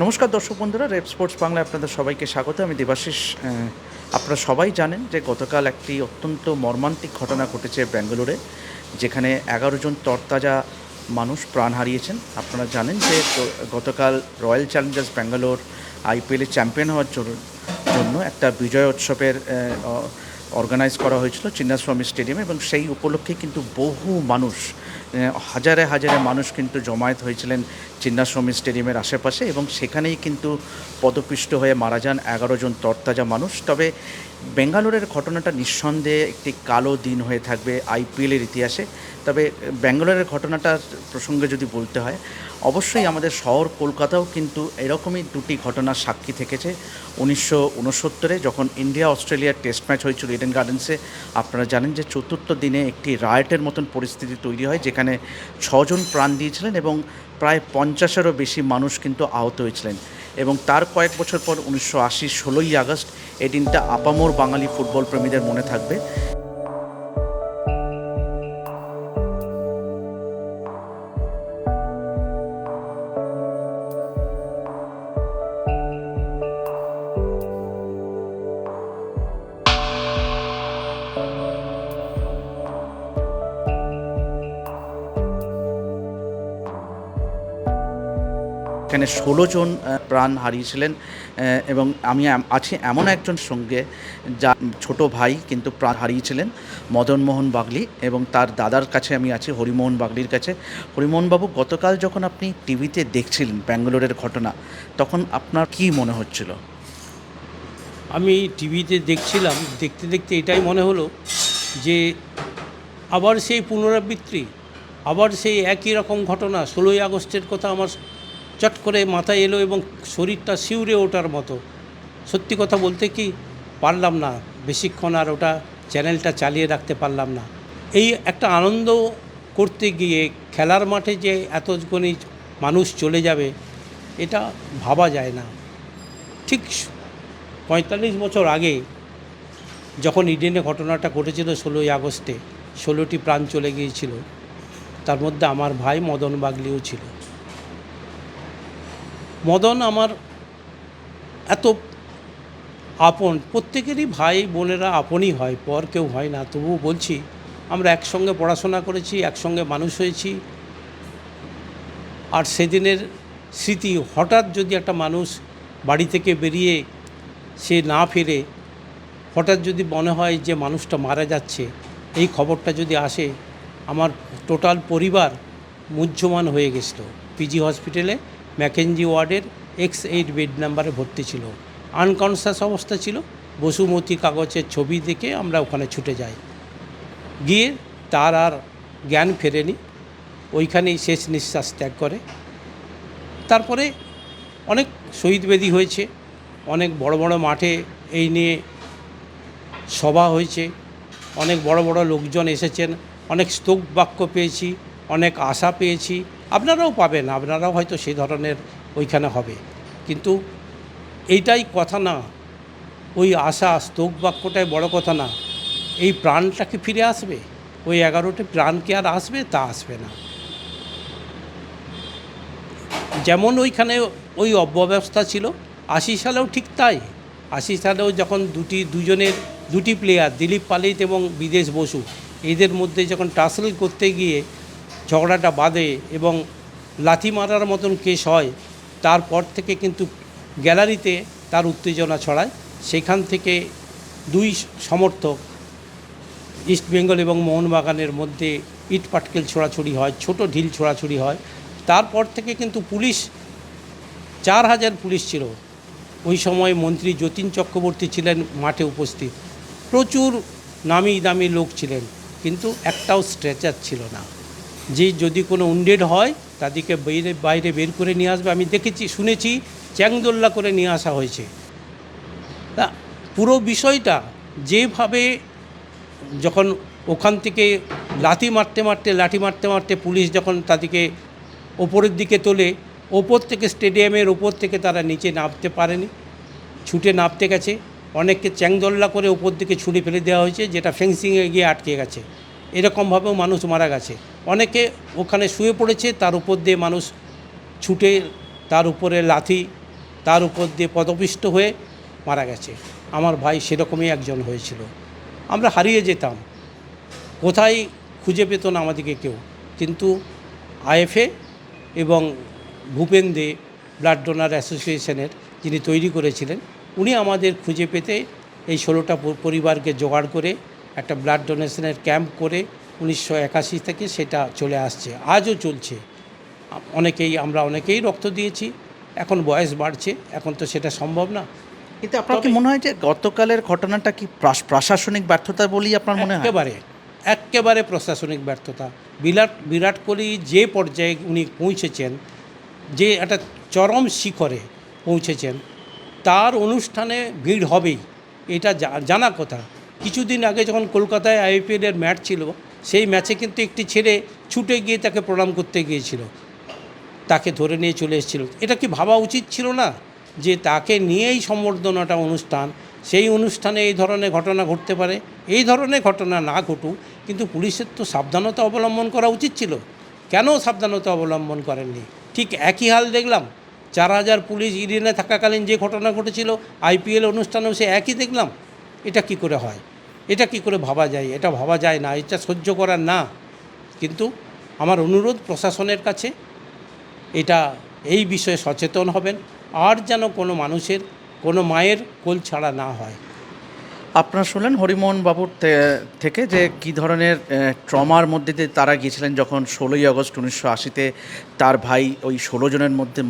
নমস্কার দর্শক বন্ধুরা, রেপ স্পোর্টস বাংলায় আপনাদের সবাইকে স্বাগত। আমি দেবাশিস আপনারা সবাই জানেন যে গতকাল একটি অত্যন্ত মর্মান্তিক ঘটনা ঘটেছে ব্যাঙ্গালোরে, যেখানে এগারো জন তরতাজা মানুষ প্রাণ হারিয়েছেন। আপনারা জানেন যে গতকাল রয়্যাল চ্যালেঞ্জার্স ব্যাঙ্গালোর আইপিএলে চ্যাম্পিয়ন হওয়ার জন্য- একটা বিজয় উৎসবের অর্গানাইজ করা হয়েছিল চিন্নাস্বামী স্টেডিয়ামে এবং সেই উপলক্ষে কিন্তু বহু মানুষ হাজারে হাজারে মানুষ কিন্তু জমায়েত হয়েছিলেন চিন্নাস্বামী স্টেডিয়ামের আশেপাশে এবং সেখানেই কিন্তু পদপিষ্ট হয়ে মারা যান এগারো জন তরতাজা মানুষ। তবে বেঙ্গালোরের ঘটনাটা নিঃসন্দেহে একটি কালো দিন হয়ে থাকবে আইপিএলের ইতিহাসে। তবে ব্যাঙ্গালোরের ঘটনাটার প্রসঙ্গে যদি বলতে হয়, অবশ্যই আমাদের শহর কলকাতাও কিন্তু এরকমই দুটি ঘটনার সাক্ষী থেকেছে। উনিশশো উনসত্তরে যখন ইন্ডিয়া অস্ট্রেলিয়ার টেস্ট ম্যাচ হয়েছিল ইডেন গার্ডেন্সে আপনারা জানেন যে চতুর্থ দিনে একটি রায়টের মতন পরিস্থিতি তৈরি হয়, যেখানে ছজন প্রাণ দিয়েছিলেন এবং প্রায় পঞ্চাশেরও বেশি মানুষ কিন্তু আহত হয়েছিলেন। এবং তার কয়েক বছর পর উনিশশো আশি ষোলোই আগস্ট এই দিনটা আপামোর বাঙালি ফুটবল প্রেমীদের মনে থাকবে। এখানে ষোলো জন প্রাণ হারিয়েছিলেন। এবং আমি, আছি এমন একজন সঙ্গে যা ছোট ভাই কিন্তু প্রাণ হারিয়েছিলেন, মদন মোহন বাগলি এবং তার দাদার কাছে আমি আছি, হরিমোহন বাগলির কাছে। হরিমোহনবাবু, গতকাল যখন আপনি টিভিতে দেখছিলেন ব্যাঙ্গালোরের ঘটনা, তখন আপনার কি মনে হচ্ছিল? আমি টিভিতে দেখছিলাম, দেখতে দেখতে এটাই মনে হলো যে আবার সেই পুনরাবৃত্তি, আবার সেই একই রকম ঘটনা, ষোলোই আগস্টের কথা আমার চট করে মাথায় এলো এবং শরীরটা শিউরে ওঠার মতো। সত্যি কথা বলতে কি, পারলাম না। বেশিক্ষণ আর ওটা চ্যানেলটা চালিয়ে রাখতে পারলাম না। এই একটা আনন্দ করতে গিয়ে খেলার মাঠে যে এতগুলি মানুষ চলে যাবে, এটা ভাবা যায় না। ঠিক পঁয়তাল্লিশ বছর আগে যখন ইডেনে ঘটনাটা ঘটেছিল ষোলোই আগস্টে, ষোলোটি প্রাণ চলে গিয়েছিল। তার মধ্যে আমার ভাই মদন বাগলিও ছিল। মদন আমার এত আপন, প্রত্যেকেরই ভাই বোনেরা আপনই হয়, পর কেউ হয় না। তবুও বলছি, আমরা একসঙ্গে পড়াশোনা করেছি, একসঙ্গে মানুষ হয়েছি। আর সেদিনের স্মৃতি, হঠাৎ যদি একটা মানুষ বাড়ি থেকে বেরিয়ে সে না ফিরে, হঠাৎ যদি মনে হয় যে মানুষটা মারা যাচ্ছে, এই খবরটা যদি আসে, আমার টোটাল পরিবার মুহ্যমান হয়ে গেছিল। পিজি হসপিটালে ম্যাকেনজি ওয়ার্ডের এক্স এইট বেড নাম্বারে ভর্তি ছিল। আনকনসিয়াস অবস্থা ছিল। বসুমতী কাগজের ছবি দেখে আমরা ওখানে ছুটে যাই। গিয়ে তার আর জ্ঞান ফেরেনি। ওইখানেই শেষ নিঃশ্বাস ত্যাগ করে। তারপরে অনেক শহীদ বেদি হয়েছে। অনেক বড় বড় মাঠে এই নিয়ে সভা হয়েছে। অনেক বড় বড় লোকজন এসেছেন। অনেক স্তোক বাক্য পেয়েছি। অনেক আশা পেয়েছি। আপনারাও পাবেন, আপনারাও হয়তো সেই ধরনের ওইখানে হবে। কিন্তু এইটাই কথা না, ওই আশা, স্তোক বাক্যটাই বড় কথা না। এই প্রাণটা কি ফিরে আসবে? ওই এগারোটি প্রাণ কি আর আসবে? তা আসবে না। যেমন ওইখানে ওই অব্যবস্থা ছিল, আশি সালেও ঠিক তাই। আশি সালেও যখন দুটি, দুজনের, দুটি প্লেয়ার দিলীপ পালিত এবং বিদেশ বসু, এদের মধ্যে যখন টাসেল করতে গিয়ে ঝগড়াটা বাঁধে এবং লাথি মারার মতন কেস হয়, তারপর থেকে কিন্তু গ্যালারিতে তার উত্তেজনা ছড়ায়। সেখান থেকে দুই সমর্থক, ইস্ট বেঙ্গল এবং মোহনবাগানের মধ্যে ইট পাটকেল ছোড়াছুড়ি হয়, ছোট ঢিল ছোড়াছুড়ি হয়। তারপর থেকে কিন্তু পুলিশ, চার হাজার পুলিশ ছিল। ওই সময় মন্ত্রী যতীন চক্রবর্তী ছিলেন মাঠে উপস্থিত। প্রচুর নামি দামি লোক ছিলেন, কিন্তু একটাও স্ট্রেচার ছিল না। যে যদি কোনো উন্ডেড হয়, তাদেরকে বাইরে বাইরে বের করে নিয়ে আসবে। আমি দেখেছি, শুনেছি, চ্যাংদোল্লা করে নিয়ে আসা হয়েছে। তা পুরো বিষয়টা যেভাবে যখন ওখান থেকে লাথি মারতে মারতে, লাঠি মারতে মারতে পুলিশ যখন তাদেরকে ওপরের দিকে তোলে, ওপর থেকে স্টেডিয়ামের ওপর থেকে তারা নিচে নামতে পারেনি, ছুটে নামতে গেছে। অনেককে চ্যাংদোল্লা করে ওপর দিকে ছুঁড়ে ফেলে দেওয়া হয়েছে, যেটা ফেন্সিংয়ে গিয়ে আটকে গেছে। এরকমভাবেও মানুষ মারা গেছে। অনেকে ওখানে শুয়ে পড়েছে, তার উপর দিয়ে মানুষ ছুটে, তার উপরে লাথি, তার উপর দিয়ে পদপিষ্ট হয়ে মারা গেছে। আমার ভাই সেরকমই একজন হয়েছিল। আমরা হারিয়ে যেতাম। কোথায় খুঁজে পেত না আমাদেরকে কেউ। কিন্তু আইএফএ এবং ভূপেন দে, ব্লাড ডোনার অ্যাসোসিয়েশনের যিনি তৈরি করেছিলেন, উনি আমাদের খুঁজে পেতে এই ষোলোটা পরিবারকে জোগাড় করে একটা ব্লাড ডোনেশনের ক্যাম্প করে উনিশশো একাশি থেকে সেটা চলে আসছে আজও চলছে। অনেকেই আমরা অনেকেই রক্ত দিয়েছি এখন বয়স বাড়ছে এখন তো সেটা সম্ভব না। কিন্তু আপনার কি মনে হয় যে গতকালের ঘটনাটা কি প্রশাসনিক ব্যর্থতা বলেই আপনার মনে হয়? একেবারে একেবারে প্রশাসনিক ব্যর্থতা। বিরাট বিরাট কোহলি যে পর্যায়ে উনি পৌঁছেছেন যে একটা চরম শিখরে পৌঁছেছেন তার অনুষ্ঠানে ভিড় হবেই এটা জানা কথা। কিছুদিন আগে যখন কলকাতায় আইপিএলের ম্যাচ ছিল, সেই ম্যাচে কিন্তু একটি ছেলে ছুটে গিয়ে তাকে প্রণাম করতে গিয়েছিল। তাকে ধরে নিয়ে চলে এসেছিল। এটা কি ভাবা উচিত ছিল না যে তাকে নিয়েই সম্বর্ধনাটা অনুষ্ঠান? সেই অনুষ্ঠানে এই ধরনের ঘটনা ঘটতে পারে, এই ধরনের ঘটনা না ঘটুক, কিন্তু পুলিশের তো সাবধানতা অবলম্বন করা উচিত ছিল। কেন সাবধানতা অবলম্বন করেননি? ঠিক একই হাল দেখলাম। চার হাজার পুলিশ ইডেনে থাকাকালীন যে ঘটনা ঘটেছিল, আইপিএল অনুষ্ঠানেও সে একই দেখলাম। এটা কি করে হয়? এটা কি করে ভাবা যায়? এটা ভাবা যায় না, এটা সহ্য করার না। কিন্তু আমার অনুরোধ প্রশাসনের কাছে, এটা এই বিষয়ে সচেতন হবেন। আর যেন কোনো মানুষের, কোনো মায়ের কোল ছাড়া না হয়। আপনারা শুনলেন হরিমোহন বাবুর থেকে যে কি ধরনের ট্রমার মধ্যে দিয়ে তারা গিয়েছিলেন যখন ষোলোই আগস্ট উনিশশো আশিতে তার ভাই ওই ষোলো জনের মধ্যে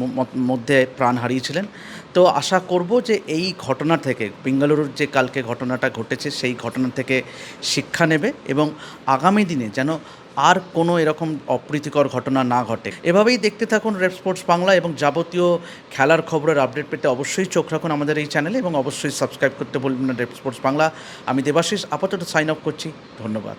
মধ্যে প্রাণ হারিয়েছিলেন। তো আশা করব যে এই ঘটনা থেকে, বেঙ্গালুরুর যে কালকে ঘটনাটা ঘটেছে সেই ঘটনা থেকে শিক্ষা নেবে এবং আগামী দিনে যেন আর কোনো এরকম অপ্রীতিকর ঘটনা না ঘটে। এভাবেই দেখতে থাকুন রেড স্পোর্টস বাংলা এবং যাবতীয় খেলার খবরের আপডেট পেতে অবশ্যই চোখ রাখুন আমাদের এই চ্যানেলে এবং অবশ্যই সাবস্ক্রাইব করতে বলবেন না রেড স্পোর্টস বাংলা। আমি দেবাশিস, আপাতত সাইন আপ করছি। ধন্যবাদ।